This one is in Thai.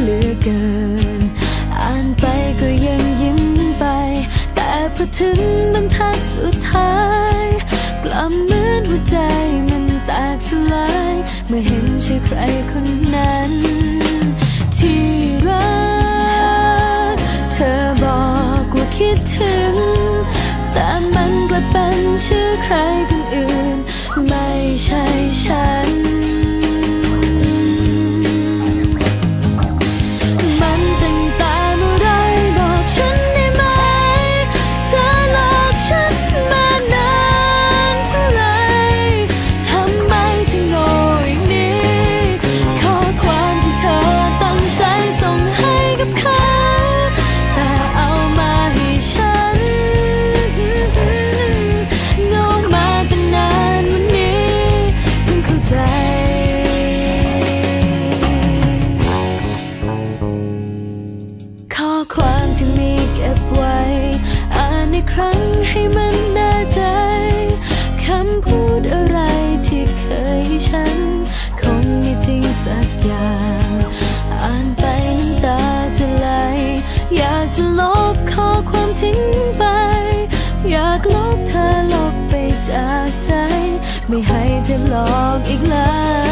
เหลือเกิน อ่านไปก็ยังยิ้มไป แต่พอถึงบรรทัดสุดท้าย กลับเหมือนหัวใจมันแตกสลาย เมื่อเห็นชื่อใครคนนั้น ครั้งให้มันแน่ใจ คำพูดอะไรที่เคยให้ฉัน คงไม่จริงสักอย่าง อ่านไปน้ำตาจะไหล อยากจะลบข้อความทิ้งไป อยากลบเธอลบไปจากใจ ไม่ให้เธอหลอกอีกแล้ว